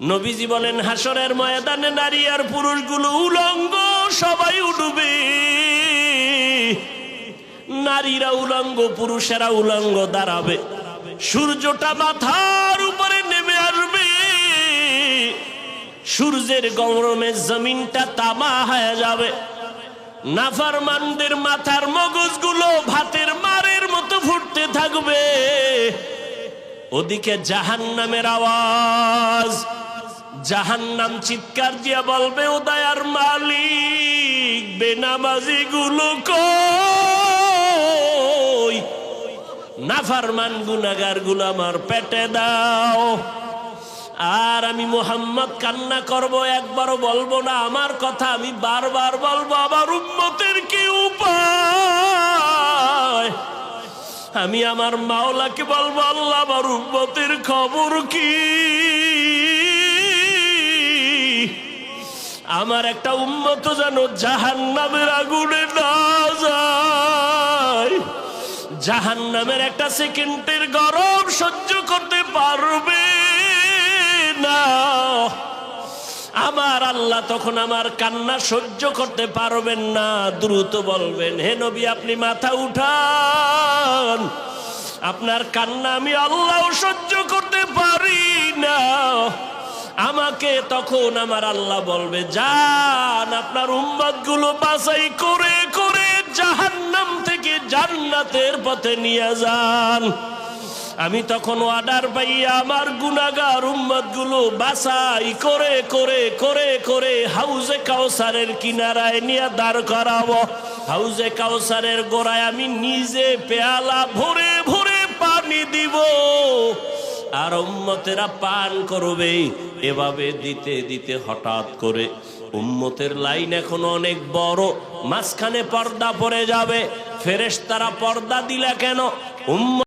নবীজি বলেন হাসরের ময়দানে নারী আর পুরুষগুলো উলঙ্গ, সবাই উঠবে নারীরা উলঙ্গ, পুরুষেরা উলঙ্গ দাঁড়াবে। সূর্যটা মাথার উপরে নেমে আসবে। সূর্যের গরমে জমিনটা তামা হয়ে যাবে। নাফারমানদের মাথার মগজগুলো ভাতের মারের মতো ফুটতে থাকবে। ওদিকে জাহান্নামের আওয়াজ। জাহান্নাম চিৎকার দিয়া বলবে ও দয়ার মালিক বেনামাজি গুলো কই? নাফারমান গুনাগারগুলো আমার পেটে দাও। আর আমি মোহাম্মদ কান্না করব, একবারও বলব না, আমার কথা আমি বারবার বলব, আমার উম্মতের কি উপায়? আমি আমার মাওলাকে বলব, আল্লাহ আমার উম্মতের খবর কি? আমার একটা উম্মত যেন জাহান নামের আগুনে না যায়। জাহান নামের একটা সেকেন্ডের গরম সহ্য করতে পারবে না। আমার আল্লাহ তখন আমার কান্না সহ্য করতে পারবেন না। দ্রুত বলবেন, হে নবী, আপনি মাথা উঠান। আপনার কান্না আমি আল্লাহ সহ্য করতে পারি না। আমাকে তখন আমার আল্লাহ বলবে যান আপনার উম্মতগুলো বাছাই করে করে জাহান্নাম থেকে জান্নাতের পথে নিয়ে যান। আমি তখন অর্ডার পাইয়া আমার গুনাগার উম্মতগুলো বাছাই করে করে করে করে হাউজে কাউসারের কিনারায় নিয়ে দাঁড় করাবো। হাউজে কাউসারের গোড়ায় আমি নিজে পেয়ালা ভরে ভরে পানি দিব। আর উম্মতেরা পান করবে। এভাবে দিতে দিতে হঠাৎ করে উম্মতের লাইন এখন অনেক বড়। মাঝখানে পর্দা পড়ে যাবে। ফেরেশতারা পর্দা দিলে কেন? উম্ম